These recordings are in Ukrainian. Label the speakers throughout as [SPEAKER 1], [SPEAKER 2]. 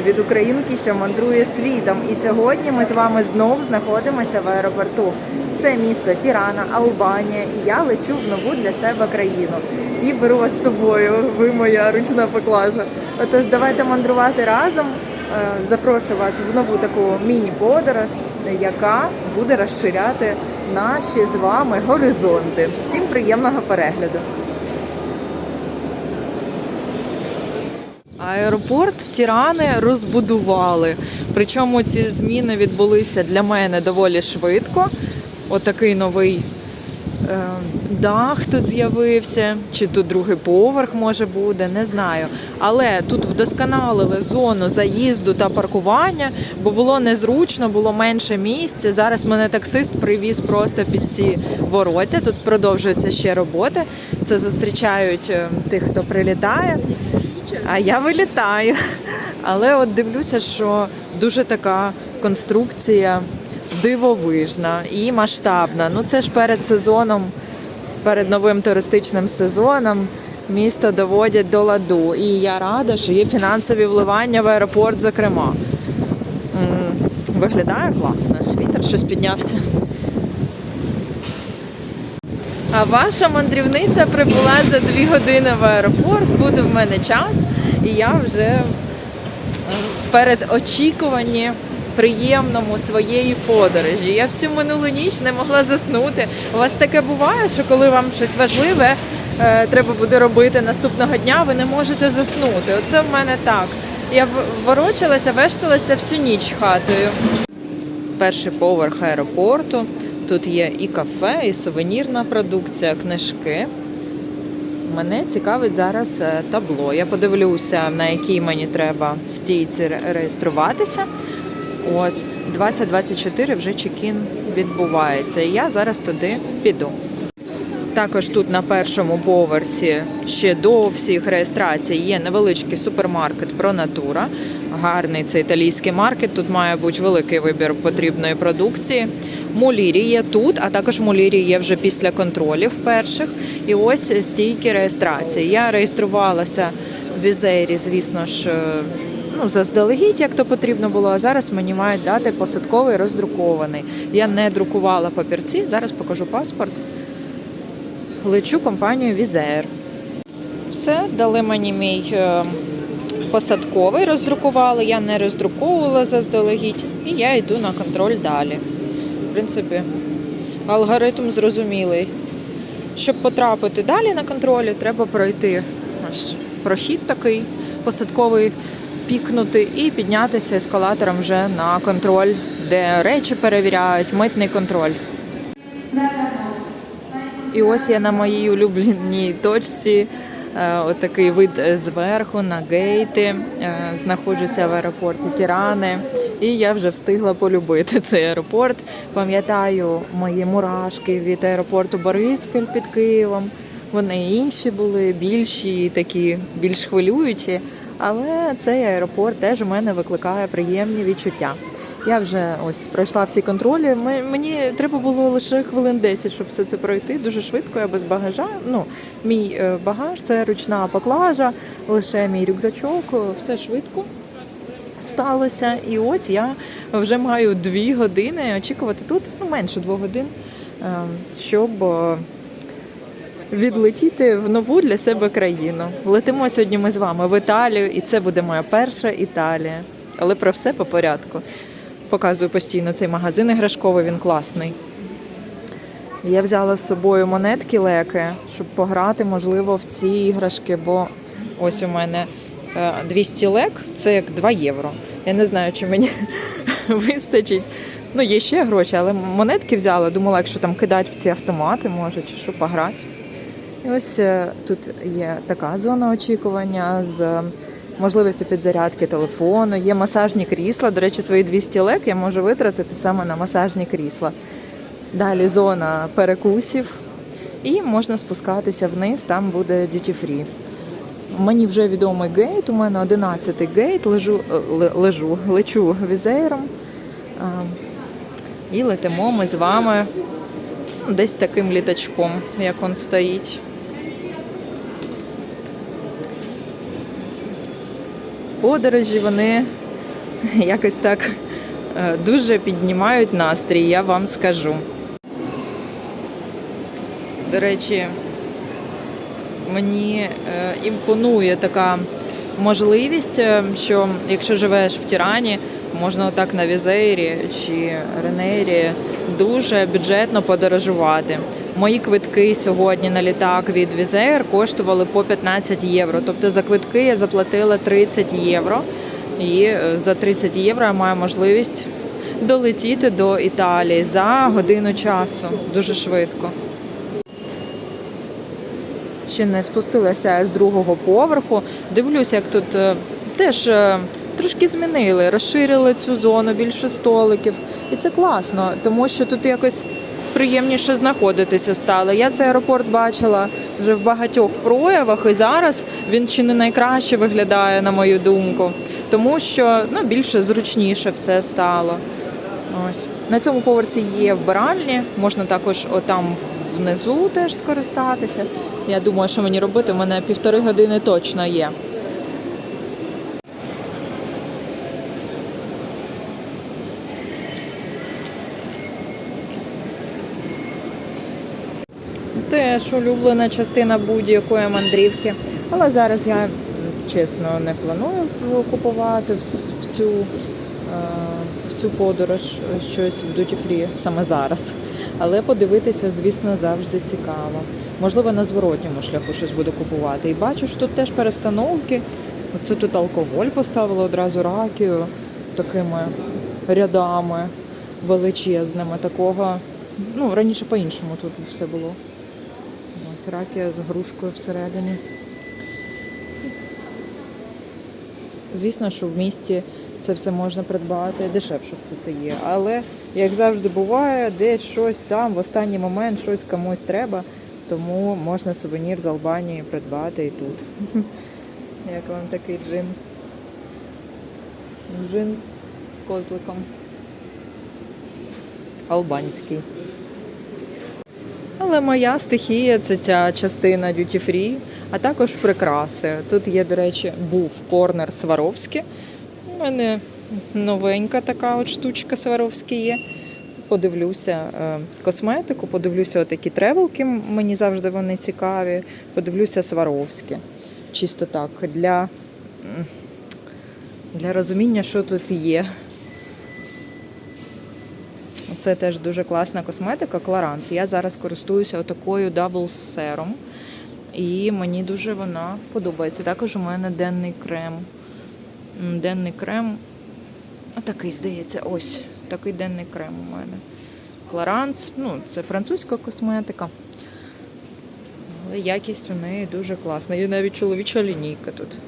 [SPEAKER 1] від українки, що мандрує світом. І сьогодні ми з вами знов знаходимося в аеропорту. Це місто Тірана, Албанія, і я лечу в нову для себе країну. І беру вас з собою. Ви моя ручна поклажа. Отож, давайте мандрувати разом. Е, Запрошую вас в нову таку міні-подорож, яка буде розширяти наші з вами горизонти. Всім приємного перегляду! Аеропорт Тірани розбудували. Причому ці зміни відбулися для мене доволі швидко. Отакий новий е, дах тут з'явився, чи тут другий поверх може буде, не знаю. Але тут вдосконалили зону заїзду та паркування, бо було незручно, було менше місця. Зараз мене таксист привіз просто під ці вороття. Тут продовжуються ще роботи. Це зустрічають е, тих, хто прилітає. А я вилітаю. Але от дивлюся, що дуже така конструкція дивовижна і масштабна. Ну це ж перед сезоном, перед новим туристичним сезоном. Місто доводять до ладу. І я рада, що є фінансові вливання в аеропорт, зокрема. Виглядає класно. Вітер щось піднявся. А ваша мандрівниця прибула за дві години в аеропорт. Буде в мене час, і я вже е, в передочікуванні приємному своєї подорожі. Я всю минулу ніч не могла заснути. У вас таке буває, що коли вам щось важливе е, треба буде робити наступного дня, ви не можете заснути. Оце в мене так. Я ворочалася, вешталася всю ніч хатою перший поверх аеропорту. Тут є і кафе, і сувенірна продукція, книжки. Мене цікавить зараз е, табло. Я подивлюся, на якій мені треба стійці реєструватися. Ось 2024 вже чекін відбувається. І я зараз туди піду. Також тут на першому поверсі ще до всіх реєстрацій є невеличкий супермаркет Про Натура. Гарний це італійський маркет. Тут має бути великий вибір потрібної продукції. Мулірі є тут, а також мулірі є вже після контролів перших. І ось стійки реєстрації. Я реєструвалася в візері, звісно ж. е, Ну, заздалегідь, як то потрібно було, а зараз мені мають дати посадковий роздрукований. Я не друкувала папірці, зараз покажу паспорт лечу компанію Візер. Все, дали мені мій е, посадковий, роздрукували. Я не роздруковувала заздалегідь, і я йду на контроль далі. Принципі, алгоритм зрозумілий. Щоб потрапити далі на контролі, треба пройти ось прохід такий посадковий, пікнути і піднятися ескалатором вже на контроль, де речі перевіряють, митний контроль. І ось я на моїй улюбленій точці. е, Отакий вид зверху на гейти. Е, Знаходжуся в аеропорті Тірани. І я вже встигла полюбити цей аеропорт. Пам'ятаю мої мурашки від аеропорту Бориспіль під Києвом. Вони інші були більші, такі більш хвилюючі. Але цей аеропорт теж у мене викликає приємні відчуття. Я вже ось пройшла всі контролі. Мені треба було лише хвилин 10, щоб все це пройти. Дуже швидко, я без багажа. Ну, мій е, багаж це ручна поклажа, лише мій рюкзачок, все швидко сталося. І ось я вже маю дві години очікувати тут, ну менше двох годин, е, щоб е, відлетіти в нову для себе країну. Летимо сьогодні ми з вами в Італію, і це буде моя перша Італія. Але про все по порядку. Показую постійно цей магазин іграшковий, він класний. Я взяла з собою монетки леки, щоб пограти, можливо, в ці іграшки, бо ось у мене 200 лек це як 2 євро. Я не знаю, чи мені вистачить. Ну, є ще гроші, але монетки взяла. Думала, якщо там кидати в ці автомати, може, чи що пограти. І ось е, тут є така зона очікування з можливістю підзарядки телефону. Є масажні крісла. До речі, свої 200 лек я можу витратити саме на масажні крісла. Далі зона перекусів. І можна спускатися вниз, там буде free. Мені вже відомий гейт, у мене 11-й гейт, лежу, е, лежу, лечу візеєром. І летимо ми з вами ну, десь таким літачком, як він стоїть. Подорожі вони якось так е, дуже піднімають настрій, я вам скажу. До речі, мені е, імпонує така можливість, е, що якщо живеш в Тірані, можна отак на Візейрі чи Ренейрі дуже бюджетно подорожувати. Мої квитки сьогодні на літак від Візеєр коштували по 15 євро. Тобто за квитки я заплатила 30 євро. І е, за 30 євро я маю можливість долетіти до Італії за годину часу. Дуже швидко. Ще не спустилася з другого поверху. Дивлюся, як тут е, теж е, трошки змінили, розширили цю зону, більше столиків. І це класно, тому що тут якось приємніше знаходитися стало. Я цей аеропорт бачила вже в багатьох проявах, і зараз він чи не найкраще виглядає, на мою думку, тому що ну, більше зручніше все стало. Ось на цьому поверсі є вбиральні, можна також отам внизу теж скористатися. Я думаю, що мені робити, у мене півтори години точно є. Теж улюблена частина будь-якої мандрівки. Але зараз я чесно не планую купувати в цю, е, в цю подорож щось в Duty Free саме зараз. Але подивитися, звісно, завжди цікаво. Можливо, на зворотньому шляху щось буду купувати. І бачу, що тут теж перестановки. Оце тут алкоголь поставили одразу ракію такими рядами величезними. Такого ну раніше по-іншому тут все було. Ось ракія з грушкою всередині. Звісно, що в місті це все можна придбати, дешевше все це є. Але, як завжди буває, десь щось там в останній момент щось комусь треба, тому можна сувенір з Албанії придбати і тут. Як вам такий джин? Джин з козликом. Албанський. Але моя стихія це ця частина Duty Free, а також прикраси. Тут є, до речі, був корнер Сваровський. У мене новенька така от штучка Сваровський є. Подивлюся е, косметику, подивлюся отакі тревелки, мені завжди вони цікаві. Подивлюся Сваровське. Чисто так, для, для розуміння, що тут є. Це теж дуже класна косметика Clarins. Я зараз користуюся отакою Double Serum. І мені дуже вона подобається. Також у мене денний крем. Денний крем. Отакий, здається, ось. Такий денний крем у мене. Clarins, ну, це французька косметика. Але якість у неї дуже класна. Є навіть чоловіча лінійка тут.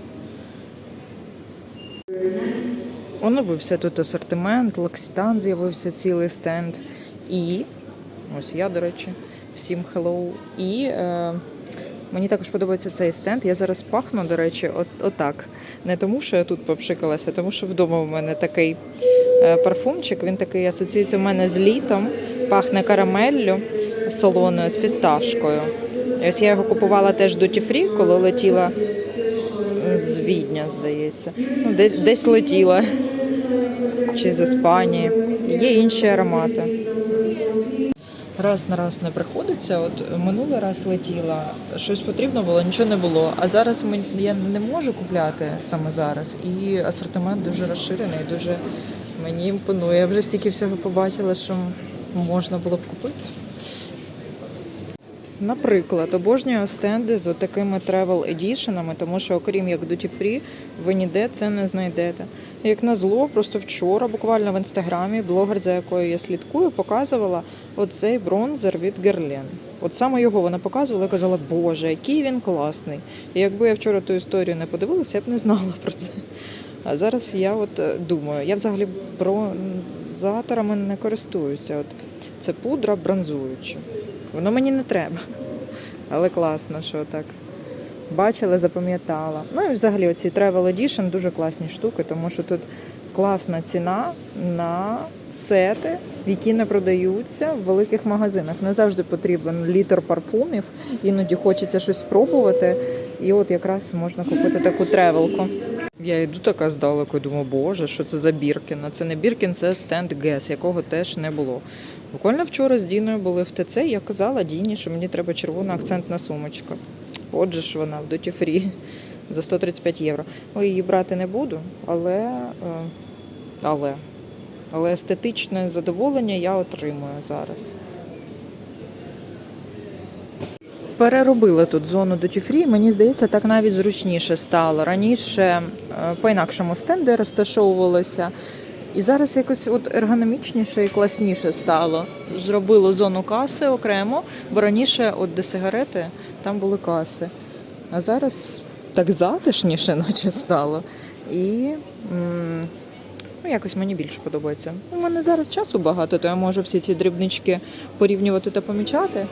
[SPEAKER 1] Оновився тут асортимент, Локситан з'явився цілий стенд. І ось я, до речі, всім hello. І е, мені також подобається цей стенд. Я зараз пахну, до речі, от, отак. Не тому, що я тут попшикалася, а тому що вдома у мене такий е, парфумчик. Він такий асоціюється в мене з літом, пахне карамеллю солоною з фісташкою. І ось я його купувала теж до Тіфрі, коли летіла з Відня, здається. Ну, десь, десь летіла. Чи з Іспанії. Є інші аромати. Раз на раз не приходиться. От минулий раз летіла, щось потрібно було, нічого не було. А зараз ми, я не можу купляти саме зараз. І асортимент дуже розширений, дуже мені імпонує. Я вже стільки всього побачила, що можна було б купити. Наприклад, обожнюю стенди з такими travel едішенами, тому що, окрім як Duty Free, ви ніде це не знайдете. Як на зло, просто вчора, буквально в інстаграмі, блогер, за якою я слідкую, показувала оцей бронзер від Guerlain. От саме його вона показувала і казала, Боже, який він класний. І якби я вчора ту історію не подивилася, я б не знала про це. А зараз я от е, думаю, я взагалі бронзаторами не користуюся. От це пудра бронзуюча. Воно мені не треба. Але класно, що так. Бачила, запам'ятала. Ну і взагалі оці Travel Edition дуже класні штуки, тому що тут класна ціна на сети, які не продаються в великих магазинах. Не завжди потрібен літр парфумів, іноді хочеться щось спробувати. І от якраз можна купити таку тревелку. Я йду така здалеку, і думаю, боже, що це за Біркін? Це не Біркін, це стенд Гес, якого теж не було. Буквально вчора з Діною були в ТЦ, я казала Діні, що мені треба червона акцентна сумочка. Отже ж вона в Duty Free за 135 євро. Ну, її брати не буду, але, е, але, але естетичне задоволення я отримую зараз. Переробили тут зону Duty Free, мені здається, так навіть зручніше стало. Раніше е, по-інакшому стенди розташовувалися, і зараз якось от ергономічніше і класніше стало. Зробили зону каси окремо, бо раніше, от де сигарети, там були каси. А зараз так затишніше, наче стало. І ну, якось мені більше подобається. У мене зараз часу багато, то я можу всі ці дрібнички порівнювати та помічати.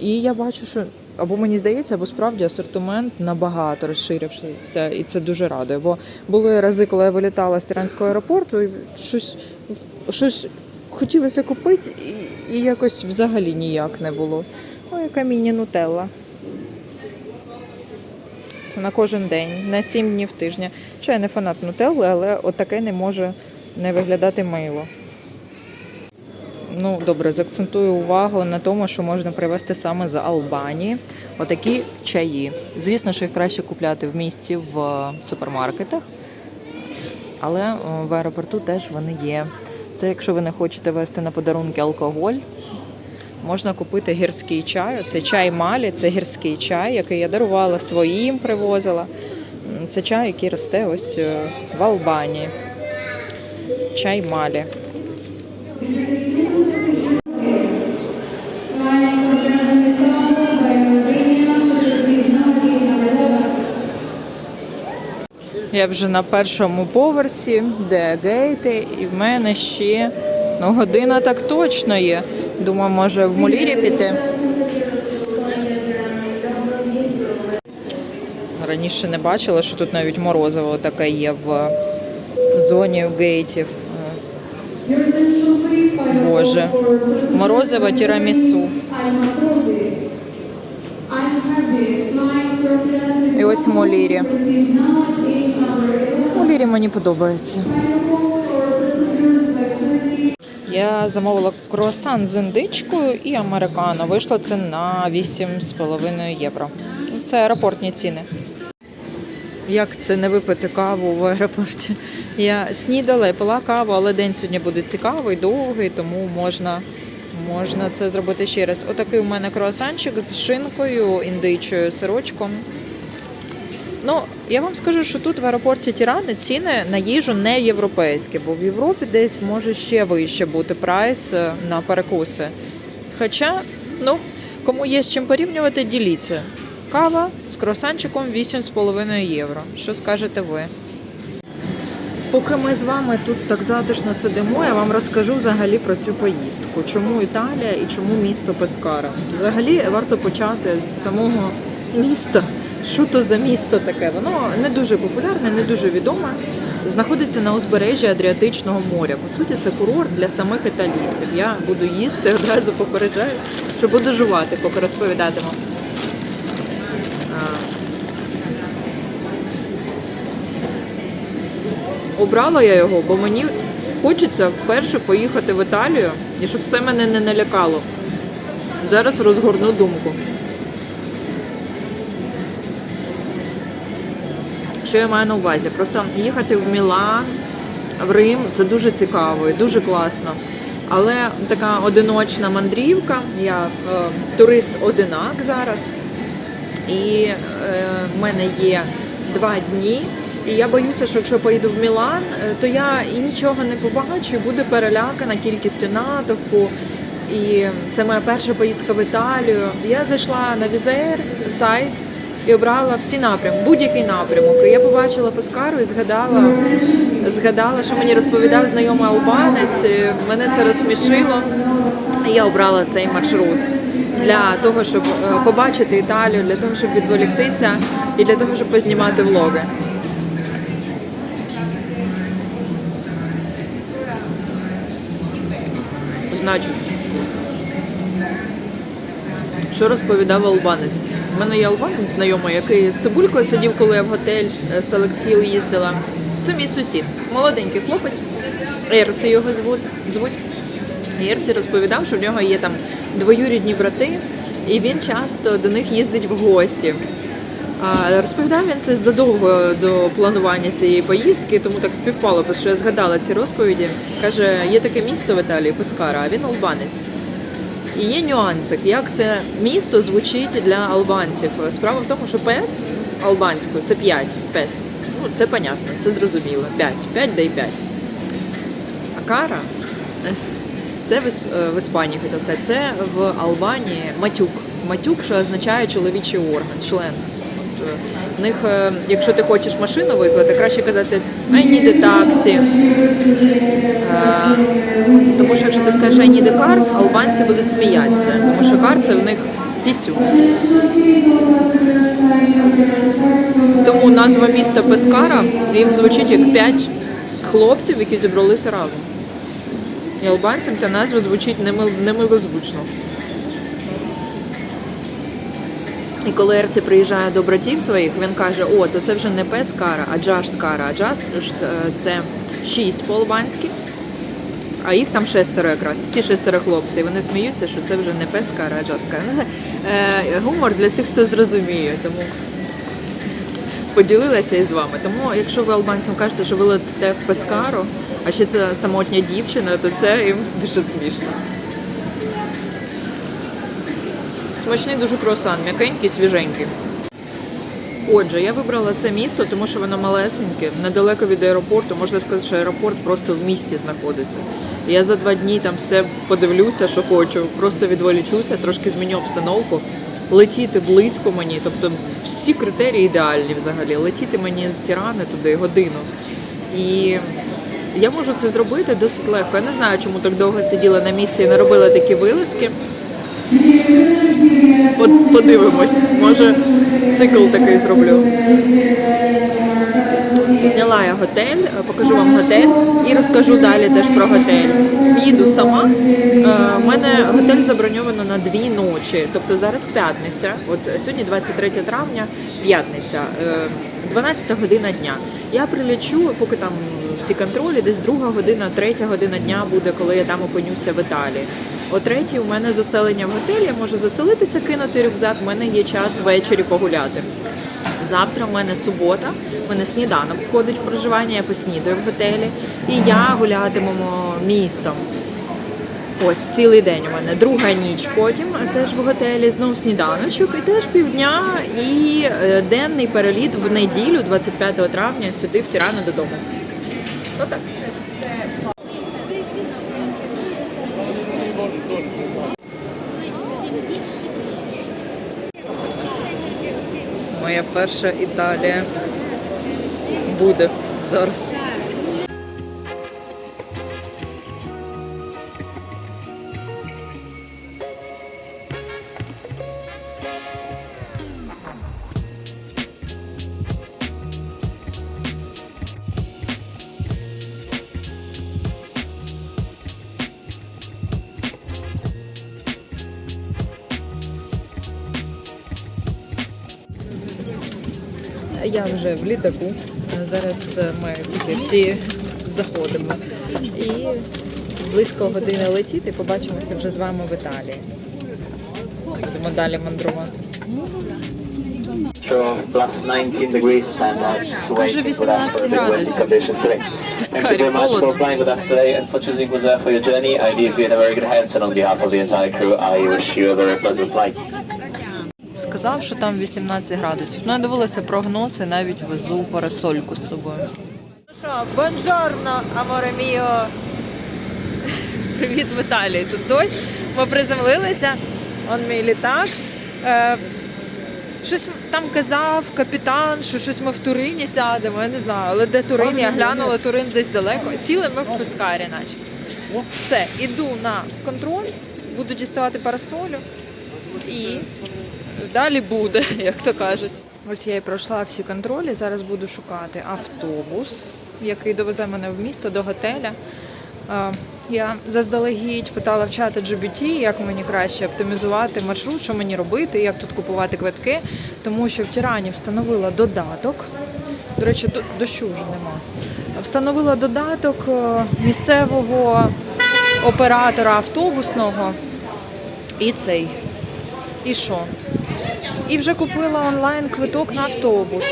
[SPEAKER 1] І я бачу, що або мені здається, або справді асортимент набагато розширився, і це дуже радує. Бо були рази, коли я вилітала з Тиранського аеропорту, і щось, щось хотілося купити, і, якось взагалі ніяк не було. Ой, яка міні-нутелла. Це на кожен день, на 7 днів тижня. Що я не фанат нутелли, але отаке не може не виглядати мило. Ну, добре, заакцентую увагу на тому, що можна привезти саме з Албанії. Отакі чаї. Звісно, що їх краще купляти в місті в е, супермаркетах, але е, в аеропорту теж вони є. Це якщо ви не хочете вести на подарунки алкоголь, можна купити гірський чай. Це чай Малі, це гірський чай, який я дарувала своїм, привозила. Це чай, який росте ось е, в Албанії. Чай Малі. Я вже на першому поверсі, де гейти, і в мене ще ну, година так точно є. Думаю, може в Мулірі піти. Раніше не бачила, що тут навіть морозиво таке є в зоні гейтів. Боже. Морозиво тірамісу. І ось Молірі. Молірі мені подобається. Я замовила круасан з індичкою і американо. Вийшло це на 8,5 євро. Це аеропортні ціни. Як це не випити каву в аеропорті? Я снідала і пила каву, але день сьогодні буде цікавий, довгий, тому можна, можна це зробити ще раз. Отакий у мене круасанчик з шинкою, індичою, сирочком. Ну, я вам скажу, що тут в аеропорті Тірани ціни на їжу не європейські, бо в Європі десь може ще вище бути прайс е, на перекуси. Хоча, ну, кому є з чим порівнювати, діліться. Кава з круасанчиком 8,5 євро. Що скажете ви? Поки ми з вами тут так затишно сидимо, я вам розкажу взагалі про цю поїздку. Чому Італія і чому місто Пескара. Взагалі варто почати з самого міста. Що то за місто таке? Воно не дуже популярне, не дуже відоме. Знаходиться на узбережжі Адріатичного моря. По суті, це курорт для самих італійців. Я буду їсти, одразу попереджаю, що буду жувати, поки розповідатиму. Обрала я його, бо мені хочеться вперше поїхати в Італію і щоб це мене не налякало. Зараз розгорну думку. Що я маю на увазі? Просто їхати в Мілан, в Рим це дуже цікаво і дуже класно. Але така одиночна мандрівка, я е, турист-одинак зараз. І е, в мене є два дні. І я боюся, що якщо поїду в Мілан, е, то я і нічого не побачу, буду перелякана кількістю натовпу. І це моя перша поїздка в Італію. Я зайшла на Візер сайт і обрала всі напрямки, будь-який напрямок. І я побачила Пескару і згадала, згадала, що мені розповідав знайомий албанець. Мене це розсмішило. І я обрала цей маршрут для того, щоб е, побачити Італію, для того, щоб відволіктися і для того, щоб познімати влоги. Значить, що розповідав албанець? У мене є албанець знайомий, який з цибулькою сидів, коли я в готель е, Select Hill їздила. Це мій сусід, молоденький хлопець. Ерсі його звуть. звуть. Єрсі розповідав, що в нього є там двоюрідні брати, і він часто до них їздить в гості. Розповідав він це задовго до планування цієї поїздки, тому так співпало, бо що я згадала ці розповіді. Каже, є таке місто в Італії, Пескара, а він албанець. І є нюансик, як це місто звучить для албанців. Справа в тому, що пес албанською це 5 пес. Ну, це понятно, це зрозуміло. 5. 5 да й 5. А кара це в, Ісп- е, в Іспанії хотів сказати. Це в Албанії матюк. Матюк, що означає чоловічий орган, член. В них, е, якщо ти хочеш машину визвати, краще казати I need a Тому що якщо ти скажеш I need a албанці будуть сміятися, тому що кар це в них пісю. Тому назва міста Пескара їм звучить як п'ять хлопців, які зібралися разом. І албанцям ця назва звучить немил- немилозвучно. І коли Ерці приїжджає до братів своїх, він каже: о, то це вже не пес кара, а джашт кара. А джашт е, це шість по-албанськи, а їх там шестеро якраз. Всі шестеро хлопці. І вони сміються, що це вже не пес кара, а джаст кара. Е, Гумор для тих, хто зрозуміє. Тому поділилася із вами. Тому, якщо ви албанцям кажете, що ви летите в Пескару, а ще це самотня дівчина, то це їм дуже смішно. Смачний дуже круасан, м'якенький, свіженький. Отже, я вибрала це місто, тому що воно малесеньке, недалеко від аеропорту. Можна сказати, що аеропорт просто в місті знаходиться. Я за два дні там все подивлюся, що хочу, просто відволічуся, трошки зміню обстановку. Летіти близько мені, тобто всі критерії ідеальні взагалі. Летіти мені з Тірани туди годину. І я можу це зробити досить легко. Я не знаю, чому так довго сиділа на місці і не робила такі вилазки. От подивимось, може цикл такий зроблю. Зняла я готель, е, покажу вам готель і розкажу далі теж про готель. Їду сама. У мене готель заброньовано на дві ночі. Тобто зараз п'ятниця. От сьогодні 23 травня, п'ятниця, е, 12 година дня. Я прилечу, поки там всі контролі, десь друга година, третя година дня буде, коли я там опинюся в Італії. О третій у мене заселення в готелі, я можу заселитися, кинути рюкзак, в мене є час ввечері погуляти. Завтра в мене субота, в мене сніданок входить в проживання, я поснідаю в готелі. І я гулятимемо містом. Ось цілий день у мене. Друга ніч потім теж в готелі, знов сніданочок, і теж півдня і е, денний переліт в неділю, 25 травня, сюди в Тірану додому. Отак. Моя перша Італія буде зараз. Я вже в літаку. Зараз е, ми тільки всі заходимо. І близько години летіти, побачимося вже з вами в Італії. Будемо далі мандрувати.
[SPEAKER 2] So plus 19 degrees and uh, just waiting with us for the good weather conditions today. Thank you very much for flying with us today and for choosing with us for your journey. I leave you in a very good hands and on behalf of the entire crew, I wish you a very pleasant flight.
[SPEAKER 1] Сказав, що там 18 градусів. Ну, я дивилася прогноз і навіть везу парасольку з собою. Ну що, бонжорно, аморе міо. Привіт в Італії. Тут дощ. Ми приземлилися. Он мій літак. Е, щось там казав капітан, що щось ми в Турині сядемо. Я не знаю, але де Турин? Я глянула Турин десь далеко. Сіли ми в Пескарі, наче. Все, іду на контроль, буду діставати парасолю і далі буде, як то кажуть. Ось я і пройшла всі контролі. Зараз буду шукати автобус, який довезе мене в місто до готеля. Я заздалегідь питала в чата GBT, як мені краще оптимізувати маршрут, що мені робити, як тут купувати квитки, тому що в Тірані встановила додаток. До речі, дощу вже нема. Встановила додаток е, місцевого оператора автобусного і цей. І що? І вже купила онлайн квиток на автобус.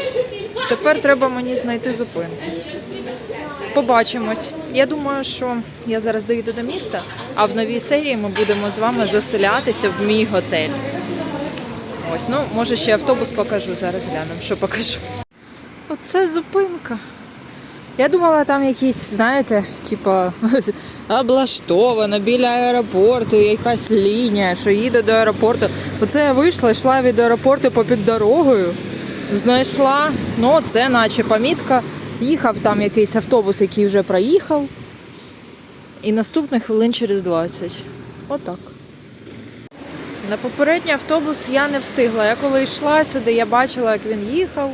[SPEAKER 1] Тепер треба мені знайти зупинку. Побачимось. Я думаю, що я зараз доїду до міста, а в новій серії ми будемо з вами заселятися в мій готель. Ось, ну, може ще автобус покажу. Зараз глянемо, що покажу. Оце зупинка. Я думала, там якісь, знаєте, типа облаштовано біля аеропорту, якась лінія, що їде до аеропорту. Оце я вийшла, йшла від аеропорту попід дорогою, знайшла, ну це наче помітка. Їхав там якийсь автобус, який вже проїхав. І наступних хвилин через 20. Отак. На попередній автобус я не встигла. Я коли йшла сюди, я бачила, як він їхав.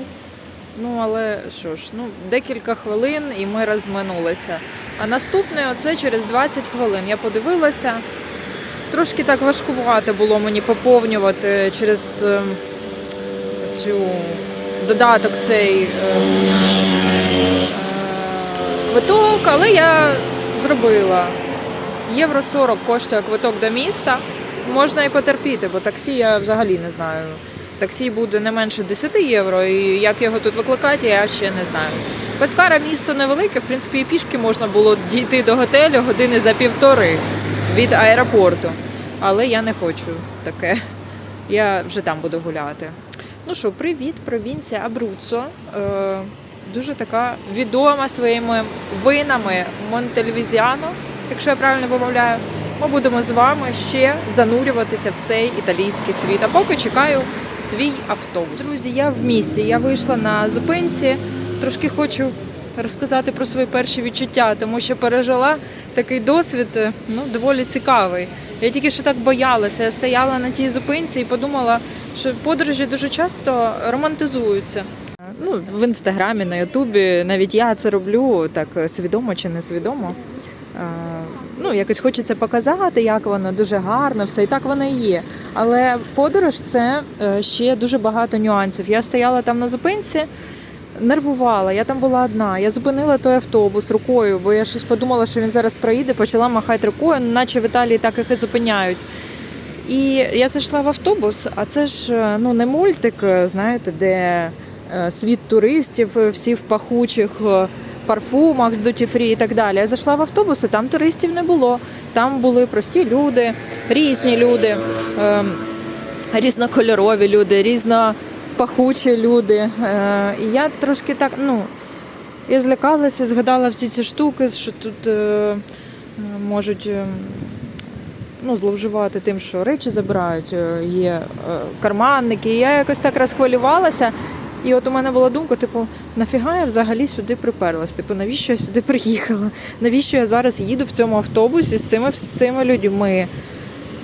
[SPEAKER 1] Ну, але що ж, ну, декілька хвилин і ми розминулися. А наступний оце через 20 хвилин. Я подивилася. Трошки так важкувато було мені поповнювати через е, цю додаток цей е, е, квиток, але я зробила. Євро 40 коштує квиток до міста. Можна і потерпіти, бо таксі я взагалі не знаю. Таксі буде не менше 10 євро, і як його тут викликати, я ще не знаю. Пескара місто невелике, в принципі, і пішки можна було дійти до готелю години за півтори від аеропорту. Але я не хочу таке. Я вже там буду гуляти. Ну що, привіт, провінція Абруццо. Е, дуже така відома своїми винами Монтельвізіано, якщо я правильно вимовляю. Ми будемо з вами ще занурюватися в цей італійський світ. А поки чекаю свій автобус. Друзі, я в місті. Я вийшла на зупинці. Трошки хочу розказати про свої перші відчуття, тому що пережила такий досвід, е, ну доволі цікавий. Я тільки що так боялася. Я стояла на тій зупинці і подумала, що подорожі дуже часто романтизуються. Ну, в інстаграмі, на Ютубі навіть я це роблю так свідомо чи несвідомо. Ну, якось хочеться показати, як воно дуже гарно, все і так воно і є. Але подорож це е, ще дуже багато нюансів. Я стояла там на зупинці, нервувала. Я там була одна. Я зупинила той автобус рукою, бо я щось подумала, що він зараз проїде, почала махати рукою, наче в Італії так їх і зупиняють. І я зайшла в автобус, а це ж е, ну не мультик, е, знаєте, де світ туристів, всі в пахучих парфумах з дутіфрі і так далі. Я зайшла в автобус, і там туристів не було. Там були прості люди, різні люди, е, різнокольорові люди, різнопахучі люди. Е, І я трошки так, ну. Я злякалася, згадала всі ці штуки, що тут е, можуть е, ну, зловживати тим, що речі забирають, е, є карманники. І я якось так розхвилювалася. І от у мене була думка: типу, нафіга я взагалі сюди приперлась? Типу, навіщо я сюди приїхала? Навіщо я зараз їду в цьому автобусі з цими всіми людьми?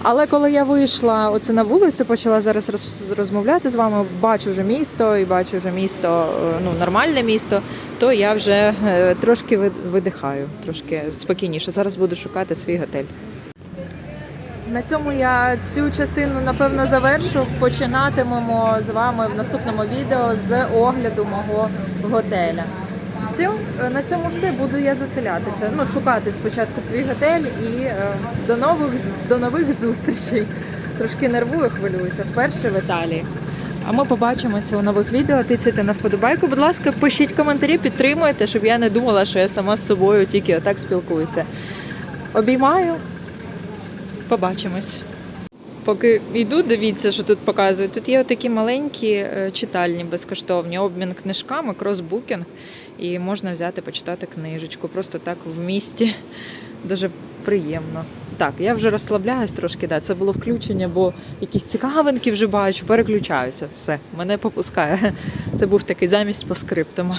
[SPEAKER 1] Але коли я вийшла оце на вулицю, почала зараз розмовляти з вами, бачу вже місто і бачу вже місто, е, ну нормальне місто, то я вже е, трошки видихаю, трошки спокійніше. Зараз буду шукати свій готель. На цьому я цю частину напевно завершу. Починатимемо з вами в наступному відео з огляду мого готеля. Все, на цьому все буду я заселятися. Ну, шукати спочатку свій готель і е, до нових до нових зустрічей. Трошки нервую, хвилююся. Вперше в Італії. А ми побачимося у нових відео. Тицяйте на вподобайку. Будь ласка, пишіть коментарі, підтримуйте, щоб я не думала, що я сама з собою тільки отак спілкуюся. Обіймаю. Побачимось. Поки йду, дивіться, що тут показують. Тут є такі маленькі е, читальні безкоштовні обмін книжками, кросбукінг. І можна взяти, почитати книжечку. Просто так в місті. Дуже приємно. Так, я вже розслабляюсь трошки, да, це було включення, бо якісь цікавинки вже бачу, переключаюся. Все, мене попускає. Це був такий замість по скриптам.